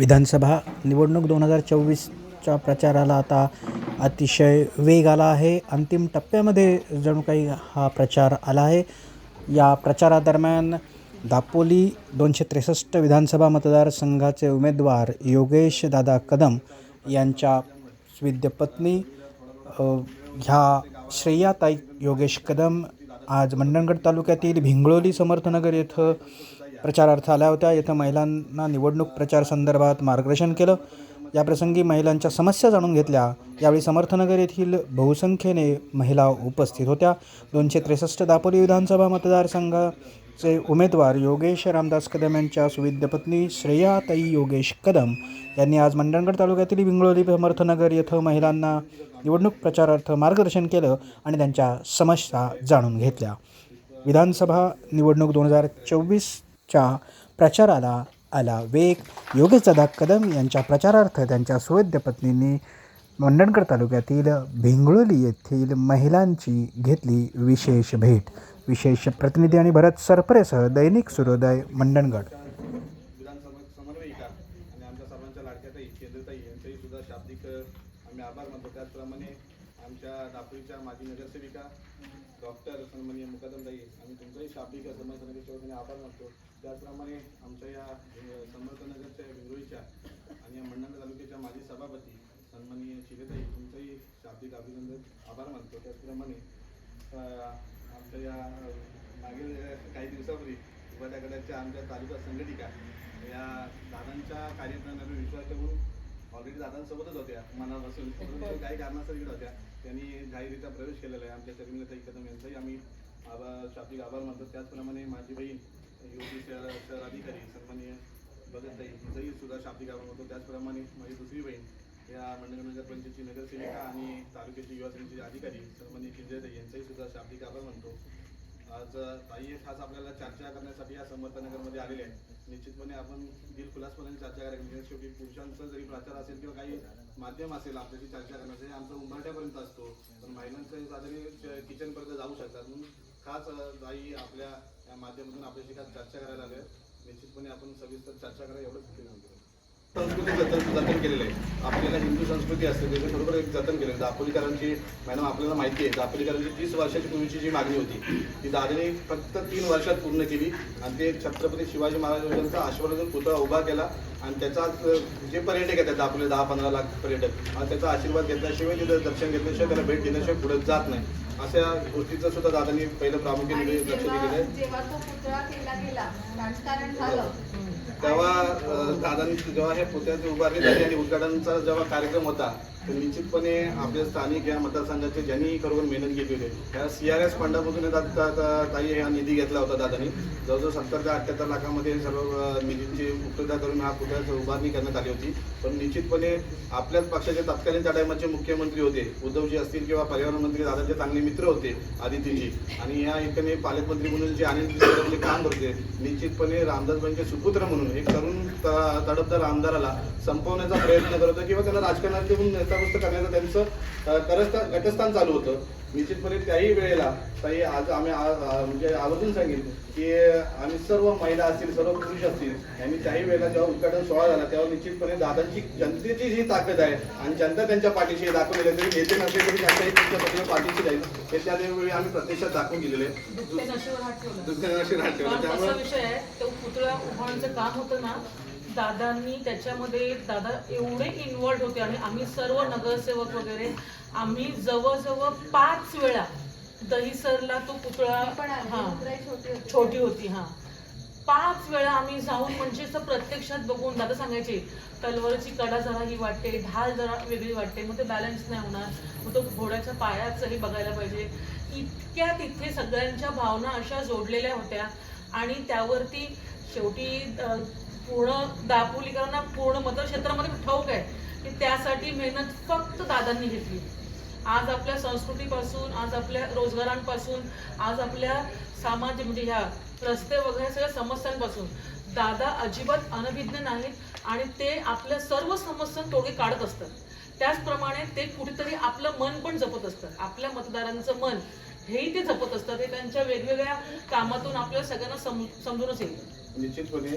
विधानसभा निवडणूक दोन हजार चोवीसच्या प्रचाराला आता अतिशय वेग आला आहे. अंतिम टप्प्यामध्ये जणू काही हा प्रचार आला आहे. या प्रचारादरम्यान दापोली दोनशे त्रेसष्ट विधानसभा मतदारसंघाचे उमेदवार योगेश दादा कदम यांच्या विद्यपत्नी अ, ह्या श्रेयाताई योगेश कदम आज मंडणगड तालुक्यातील भिंगळोली समर्थनगर येथं प्रचारार्थ आल्या होत्या. येथं महिलांना निवडणूक प्रचार संदर्भात मार्गदर्शन केलं. याप्रसंगी महिलांच्या समस्या जाणून घेतल्या. यावेळी समर्थनगर येथील बहुसंख्येने महिला उपस्थित होत्या. दोनशे त्रेसष्ट दापोली विधानसभा मतदारसंघाचे उमेदवार योगेश रामदास कदम यांच्या सुविद्य पत्नी श्रेयाताई योगेश कदम यांनी आज मंडणगड तालुक्यातील विंगळोली समर्थनगर येथं महिलांना निवडणूक प्रचारार्थ मार्गदर्शन केलं आणि त्यांच्या समस्या जाणून घेतल्या. विधानसभा निवडणूक दोन हजार चोवीस च्या प्रचाराला आला वेग. योगेशदादा कदम यांच्या प्रचारार्थ त्यांच्या सुवैद्य पत्नींनी मंडणगड तालुक्यातील भिंगळोली येथील महिलांची घेतली विशेष भेट. विशेष प्रतिनिधी आणि भरत सरपरेसह दैनिक सूर्योदय मंडणगड. विधानसभा समन्वयिका आणि आमच्या सर्वांच्या लाडक्या ताई केंद्रताई यांचेही सुद्धा शाब्दिक आम्ही आभार मानतो. त्याचप्रमाणे आमच्या दापोलीच्या माजी नगरसेविका डॉक्टर सन्मान्य मुकादमदाई आम्ही तुमचाही शाब्दिक समर्थनाच्या वतीने आभार मानतो. त्याचप्रमाणे आमच्या या समर्थनगरच्या विंगोळीच्या आणि या मंडण तालुक्याच्या माजी सभापती सन्माननीय शिवेताई तुमचंही शाब्दिक अभिनंदन आभार मानतो. त्याचप्रमाणे आमच्या या मागील काही दिवसापूर्वी उपाध्यागडाच्या आमच्या तालुका संघटिका या दादांच्या कार्यक्रमाने विश्वास ठेवून ऑलरेडी दादांसोबतच होत्या. मनापासून. परंतु काही कारणास्तव इकडे होत्या. त्यांनी जाहीररित्या प्रवेश केलेला आहे. आमच्या शर्मिलताई कदम यांचाही आम्ही आभार शाब्दिक आभार मानतो. त्याचप्रमाणे माझी बहीण योगी शहर शहर अधिकारी सन्माननीय भगतताई यांचाही सुद्धा शाब्दिक आभार मानतो. त्याचप्रमाणे माझी दुसरी बहीण या मंडळ नगरपंचायतची नगरसेविका आणि तालुक्याची युवा सेनेचे अधिकारी सन्माननीय किंजयताई यांचाही सुद्धा शाब्दिक आभार मानतो. आज ताई खास आपल्याला चर्चा करण्यासाठी या समर्थनगरमध्ये आलेले आहेत. निश्चितपणे आपण दिलखुलासपणे चर्चा करायची म्हणजे शेवटी पुरुषांचा जरी प्रचार असेल किंवा काही माध्यम असेल आपल्याशी चर्चा करण्यासाठी आमचा उंबरठ्यापर्यंत असतो. पण महिलांचं साधारण किचनपर्यंत जाऊ शकतात. म्हणून खास ताई आपल्या या माध्यमातून आपल्याशी खास चर्चा करायला आले निश्चितपणे आपण सविस्तर चर्चा करायला एवढंच. विनंती संस्कृती जतन जतन केलेलं आहे. आपल्याला हिंदू संस्कृती असते त्याचं बरोबर एक जतन केलं आहे. दापोलीकरांची मॅडम आपल्याला माहिती आहे दापोलीकरांची तीस वर्षाची पूर्वीची जी मागणी होती ती दादाने फक्त तीन वर्षात पूर्ण केली. आणि ते छत्रपती शिवाजी महाराजांचा आशीर्वादातून पुतळा उभा केला. आणि त्याचा जे पर्यटक येतात दापोली दहा पंधरा लाख पर्यटक आणि त्याचा आशीर्वाद घेतल्याशिवाय तिथं दर्शन घेतल्याशिवाय त्याला भेट दिल्याशिवाय पुढे जात नाही. अशा गोष्टीचं सुद्धा दादांनी पहिलं प्रामुख्याने लक्ष दिलेलं आहे. तेव्हा दादांनी जेव्हा हे पुतळ्याची उभारणी झाली आणि उद्घाटनचा जेव्हा कार्यक्रम होता तर निश्चितपणे आपल्या स्थानिक या मतदारसंघाचे ज्यांनी खरोखर मेहनत घेतली होती त्या सी आर एस फंडामधून हे ताई हा निधी घेतला होता दादांनी. जवळजवळ सत्तर ते अठ्ठ्याहत्तर लाखामध्ये सर्व निधींची उपलब्धता करून हा पुतळ्याची उभारणी करण्यात आली होती. पण निश्चितपणे आपल्याच पक्षाचे तत्कालीन त्या टायमाचे मुख्यमंत्री होते उद्धवजी असतील किंवा पर्यावरण मंत्री दादाचे चांगले मित्र होते आदितीजी. आणि या ठिकाणी पालकमंत्री म्हणून जे आनंद काम करते निश्चितपणे रामदासबाईंचे सुपुत्र म्हणून एक तरुण तडफदार आमदाराला संपवण्याचा प्रयत्न करत होते किंवा त्यांना राजकारणात घेऊन नेतावस्त करण्याचं त्यांचं अ, करस्था- घटस्थान चालू होतं निश्चितपणे त्याही वेळेला ताई आज आम्ही म्हणजे आवर्जून सांगेन की आम्ही सर्व महिला असतील सर्व पुरुष असतील यांनी त्याही वेळेला जेव्हा उद्घाटन सोहळा झाला तेव्हा निश्चितपणे दादांची जनतेची जी ताकद आहे आणि जनता त्यांच्या पाठीशी दाखवलेली. तरी नेते नसले तरी जनताही तुमच्या पाठीशी पाठीशी राहील हे त्या वेळी आम्ही प्रत्यक्षात दाखवून आहे. दुसऱ्या दिवशी राहत ठेवलं. त्यामुळे पुतळा उभारण्याचं काम होतं ना दादांनी त्याच्यामध्ये दादा एवढे इन्व्हॉल्ड होते आणि आम्ही सर्व नगरसेवक वगैरे आम्ही जवळजवळ पाच वेळा दहीसरला तो पुतळा हा छोटी होती. हा. पाच वेळा आम्ही जाऊन म्हणजे असं प्रत्यक्षात बघून दादा सांगायचे तलवारची कडा जरा ही वाटते ढाल जरा वेगळी वाटते मग ते बॅलन्स नाही होणार मग तो घोड्याच्या पायाचंही बघायला पाहिजे. इतक्या तिथे सगळ्यांच्या भावना अशा जोडलेल्या होत्या आणि त्यावरती शेवटी पूर्ण दापोलीकरांना पूर्ण मतक्षेत्रामध्ये ठाऊक आहे की त्यासाठी मेहनत फक्त दादांनी घेतली. आज आपल्या संस्कृतीपासून आज आपल्या रोजगारांपासून आज आपल्या सामाजिक म्हणजे ह्या रस्ते वगैरे सगळ्या समस्यांपासून दादा अजिबात अनभिज्ञ नाहीत आणि ते आपल्या सर्व समस्या तोडगे काढत असतात. त्याचप्रमाणे ते कुठेतरी आपलं मन पण जपत असतात. आपल्या मतदारांचं मन हेही ते जपत असतात. हे त्यांच्या वेगवेगळ्या कामातून आपल्या सगळ्यांना सम समजूनच येईल. निश्चितपणे.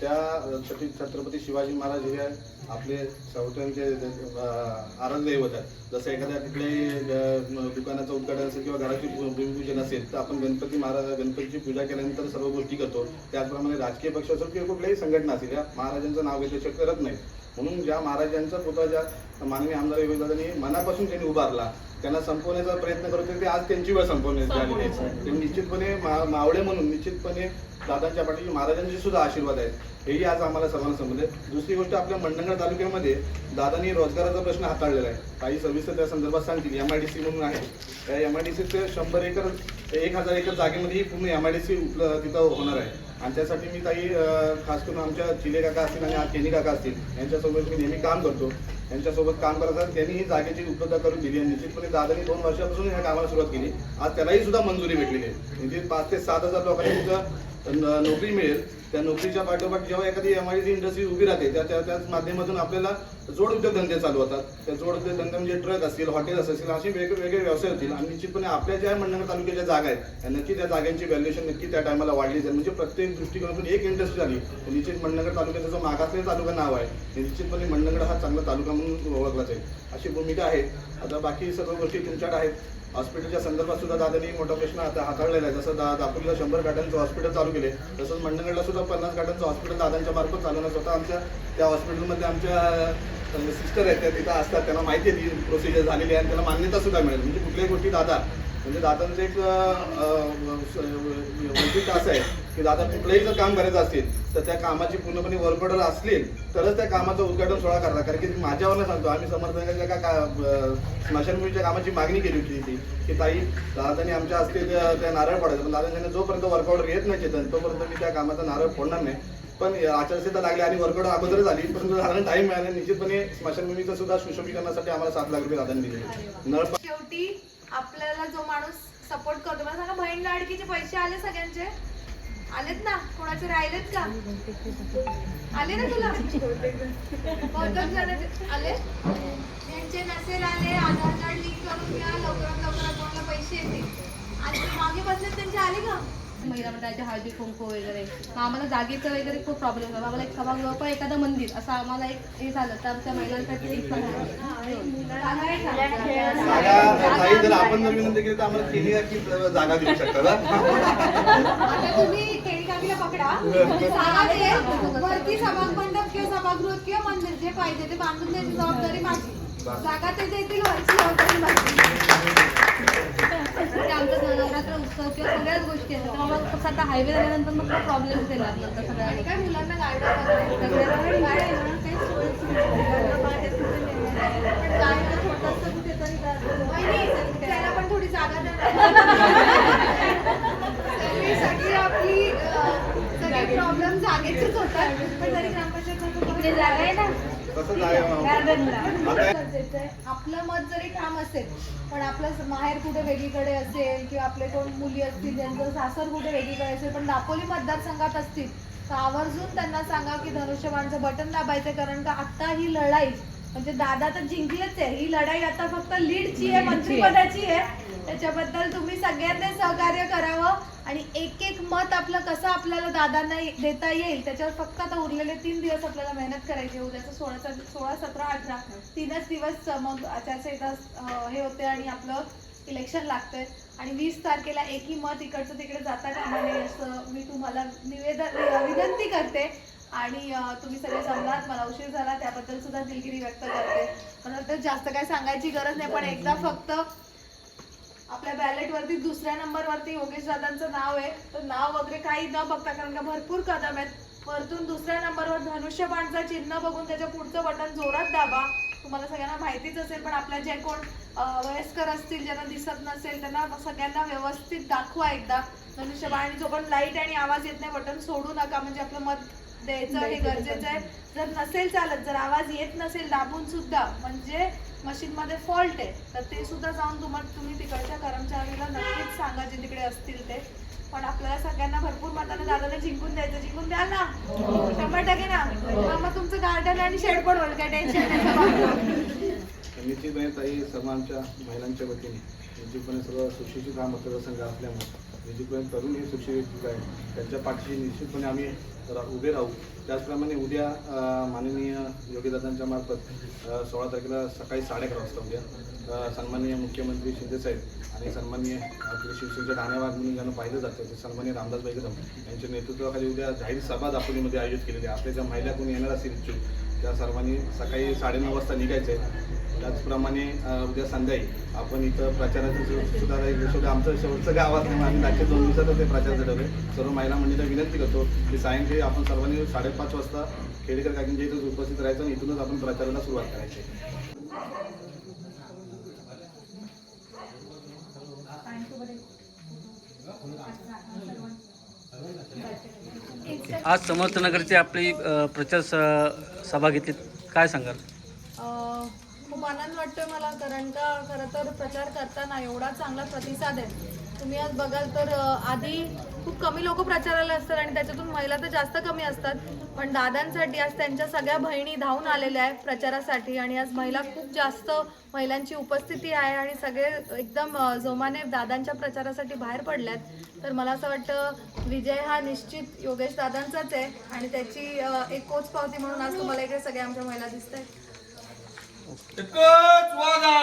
त्या अ, छत्रपती शिवाजी महाराज हे आपले सवट्यांचे आराध्य दैवत आहेत जसं एखाद्या कुठल्याही दुकानाचं उद्घाटन असेल किंवा घराची भूमिपूजन असेल तर आपण गणपती महाराज गणपतीची पूजा केल्यानंतर सर्व गोष्टी करतो. त्याचप्रमाणे राजकीय पक्ष असेल किंवा कुठल्याही संघटना असेल या महाराजांचं नाव घेतलं शक्य करत नाही म्हणून ज्या महाराजांचा पुतळा ज्या माननीय आमदार योगदादांनी मनापासून त्यांनी उभारला त्यांना संपवण्याचा प्रयत्न करत होते ते आज त्यांची वेळ संपवण्याची झालेली आहे ते निश्चितपणे मा- मावळे म्हणून निश्चितपणे दादांच्या पाठीशी महाराजांचे सुद्धा आशीर्वाद आहेत. हेही आज आम्हाला सर्वांना समजले. दुसरी गोष्ट आपल्या मंडणगड तालुक्यामध्ये दादांनी रोजगाराचा प्रश्न हाताळलेला आहे. काही सविस्तर त्या संदर्भात सांगतील. एम आय डी सी म्हणून आहे. त्या एम आय डी सीचे शंभर एकर एक हजार एकर जागेमध्ये ही पूर्ण एम आय डी सी तिथं होणार आहे. आणि त्यासाठी मी काही खास करून आमच्या चिले काका असतील आणि आज केनी काका असतील यांच्यासोबत मी नेहमी काम करतो. यांच्यासोबत काम करतात त्यांनी ही जागेची उपलब्धता करून दिली आणि निश्चितपणे दादानी दोन वर्षापासून ह्या कामाला सुरुवात केली. आज त्यालाही सुद्धा मंजुरी भेटलेली आहे. म्हणजे पाच ते सात हजार लोकांनी न- नोकरी मिळेल. त्या नोकरीच्या पाठोपाठ जेव्हा एखादी एम आय सी इंडस्ट्री उभी राहते त्या त्या- त्याच माध्यमातून आपल्याला जोड उद्योगधंदे चालू होतात. त्या जोड उद्योगधंदे म्हणजे ट्रक असतील हॉटेल असतील असे वेगवेगळे व्यवसाय होतील. आणि निश्चितपणे आपल्या ज्या मंडळ तालुक्याच्या जागा आहेत त्या नक्की त्या जागांची व्हॅल्युएशन नक्की त्या टायमाला वाढली जाईल. म्हणजे प्रत्येक दृष्टिकोनातून एक इंडस्ट्री आली तर निश्चित मंडणगड तालुक्याचं जो मागासलेला तालुका नाव आहे निश्चितपणे मंडणगड हा चांगला तालुका म्हणून ओळखला जाईल. अशी भूमिका आहे. आता बाकी सर्व गोष्टी तुमच्याकडे आहेत. हॉस्पिटलच्या संदर्भात सुद्धा दादांनी मोठा प्रश्न आता हाताळलेला आहे. जसं दा दापोलीला शंभर गाड्यांचं हॉस्पिटल चालू केले तसंच मंडणगडला सुद्धा पन्नास गाड्यांचं हॉस्पिटल दादांच्या मार्फत चालवणं स्वतः आमच्या त्या हॉस्पिटलमध्ये आमच्या सिस्टर आहेत त्या तिथं असतात. त्यांना माहिती आहे ती प्रोसिजर झालेली आहे आणि त्याला मान्यता सुद्धा मिळेल. म्हणजे कुठल्याही गोष्टी दादा म्हणजे दादांचं एक वैशिष्ट्य असं आहे की दादा कुठलंही जर काम करायचं असेल तर त्या कामाची पूर्णपणे वर्क ऑर्डर असतील तरच त्या कामाचं उद्घाटन सोहळा करणार कारण की माझ्यावर सांगतो आम्ही समर्थकांच्या का स्मशानभूमीच्या कामाची मागणी केली होती ती की ताई दादांनी आमच्या असतील त्या नारळ फोडायचं. पण दादांनी जोपर्यंत वर्क ऑर्डर येत नाही चेतन तोपर्यंत मी त्या कामाचा नारळ फोडणार नाही. पण आचारसंहिता लागली आणि वर्क अगोदर झाली परंतु दादांना टाईम मिळाला निश्चितपणे स्मशानभूमीचं सुद्धा सुशोभीकरणासाठी आम्हाला सात लाख रुपये दादांनी दिले नळ शेवटी आपल्याला जो माणूस सपोर्ट करतो मला सांगा बहीण लाडकीचे पैसे आले सगळ्यांचे? आलेत ना? कोणाचे राहिलेत का? आले ना तुला? बहुतेक जणांचे आले. ज्यांचे नसेल आले आधार कार्ड लिंक करून घ्या लवकरात लवकर अकाउंटला पैसे येतील. आणि मागे बसले त्यांचे आले का? महिला मंडळाचे हळदी कुंकू वगैरे. मग आम्हाला जागेचं वगैरे खूप प्रॉब्लेम झाला. आम्हाला एक सभागृह पण एखादं मंदिर असं आम्हाला एक हे झालं. तर आमच्या महिलांसाठी एक पण आपण जर विनंती केली तर आम्हाला केली जागा देऊ तुम्ही पकडा वरती सभाग वरती किंवा सभागृह किंवा मंदिर जे पाहिजे ते बांधून द्यायची जबाबदारी माझी. जागा ते देतील वरची जबाबदारी माझी ते आमचा किंवा सगळ्याच गोष्टी आहेत. तर आम्हाला फक्त आता हायवे झाल्यानंतर मग प्रॉब्लेम येणार नंतर आणि सगळ्या काय मुलांना गार्डन वगैरे गार्डन? पण गार्डन छोटंसं कुठेतरी garden. वहिनी, त्याला पण थोडी जागा आपली सगळे प्रॉब्लेम जागेचेच होतात. पण तरी ग्रामपंचायत जागा आहे ना तसंच आहे आता गरजेचं आहे आपलं मत जरी ठाम असेल पण आपलं माहेर कुठे वेगळीकडे असेल किंवा आपले कोण मुली असतील ज्यांचं सासर कुठे वेगळीकडे असेल पण दापोली मतदारसंघात असतील तर आवर्जून त्यांना सांगा की धनुष्यबाणचं बटन दाबायचं कारण का आता ही लढाई म्हणजे दादा तर जिंकलेच आहे. ही लढाई आता फक्त लीडची आहे. मंत्रिपदाची आहे. त्याच्याबद्दल तुम्ही सगळ्यांनी सहकार्य करावं आणि एक एक मत आपलं कसं आपल्याला दादांना देता येईल त्याच्यावर फक्त आता उरलेले तीन दिवस आपल्याला मेहनत करायची उद्याचं सोळा सोळा सतरा अठरा तीनच दिवस मग त्याचे हे होते आणि आपलं इलेक्शन लागतंय. आणि वीस तारखेला एकही मत इकडचं तिकडे जाता कामा नये असं मी तुम्हाला निवेदन विनंती करते. आणि तुम्ही सगळे जमलात मला उशीर झाला त्याबद्दल सुद्धा दिलगिरी व्यक्त करते. मला जास्त काय सांगायची गरज नाही पण एकदा फक्त आपल्या बॅलेट वरती दुसऱ्या नंबर वरती योगेश दादांचं नाव आहे. तर नाव वगैरे काही न बघता कारण का भरपूर कदम आहेत. वरतून दुसऱ्या नंबरवर धनुष्यबाणचं चिन्ह बघून त्याच्या पुढचं बटन जोरात दाबा. तुम्हाला सगळ्यांना माहितीच असेल पण आपल्या जे कोण वयस्कर असतील ज्यांना दिसत नसेल त्यांना सगळ्यांना व्यवस्थित दाखवा एकदा. धनुष्यबाण आणि जो पण लाइट आणि आवाज येत नाही बटन सोडू नका. म्हणजे आपलं मत द्यायचं हे गरजेचं आहे. जर नसेल चालत जर आवाज येत नसेल दाबून सुद्धा म्हणजे मशीन मध्ये फॉल्ट आहे तर ते सुद्धा जाऊन तुम्हाला तुम्ही तिकडच्या कर्मचाऱ्याला नक्कीच सांगा जे तिकडे असतील ते. पण आपल्याला सगळ्यांना भरपूर मताने दादाला जिंकून द्यायचं. जिंकून द्याल ना. शंभर टक्के ना. मग मग तुमचं गार्डन आणि शेड पण होईल काय? टेन्शन ताई सर्व आमच्या महिलांच्या वतीने. निश्चितपणे सर्व सुशिक्षित हा मतदारसंघ असल्यामुळे निश्चितपणे तरुण हे सुशिक्षित आहे त्यांच्या पाठीशी निश्चितपणे आम्ही रा- उभे राहू. त्याचप्रमाणे उद्या माननीय योगीदादांच्या मार्फत सोळा तारखेला सकाळी साडे अकरा वाजता उद्या सन्माननीय मुख्यमंत्री शिंदेसाहेब आणि सन्माननीय आपले शिवसेनेचे ठाणेवाद म्हणून ज्यांना पाहिलं जातं ते सन्माननीय रामदास कदम यांच्या नेतृत्वाखाली उद्या जाहीर सभा दापोलीमध्ये आयोजित केलेली आहे. आपल्या ज्या महिला कोणी येणार असतील इच्छुक त्या सर्वांनी सकाळी साडेनऊ वाजता निघायचं. आहे त्याचप्रमाणे उद्या संध्याकाळी आपण इथं प्रचाराचं सुद्धा सुद्धा आमचं शेवटचं गावात असल्यामुळे आम्ही मागच्या दोन दिवसातच ते प्रचार घडवले सर्व महिला मंडळीला विनंती करतो की सायंकाळी आपण सर्वांनी साडेपाच वाजता खेडेकर काकींच्या इथं उपस्थित राहायचं आणि इथूनच आपण प्रचाराला सुरुवात करायची. आज समर्थनगरची आपली अ, प्रचार स- सभा घेतली काय सांगाल? अं, खूप आनंद वाटतोय मला कारण का खरं तर प्रचार करताना एवढा चांगला प्रतिसाद आहे. तुम्ही आज बघाल तर अं, आधी खूप कमी लोक प्रचाराला असतात आणि त्याच्यातून महिला तर जास्त कमी असतात. पण दादांसाठी आज त्यांच्या सगळ्या बहिणी धावून आलेल्या आहेत प्रचारासाठी आणि आज महिला खूप जास्त महिलांची उपस्थिती आहे आणि सगळे एकदम जोमाने दादांच्या प्रचारासाठी बाहेर पडल्यात. तर मला असं वाटतं विजय हा निश्चित योगेश दादांचाच आहे आणि त्याची एक कोच पावती म्हणून आज तुम्हाला इकडे सगळ्या आमच्या महिला दिसत आहेत एकच वादा.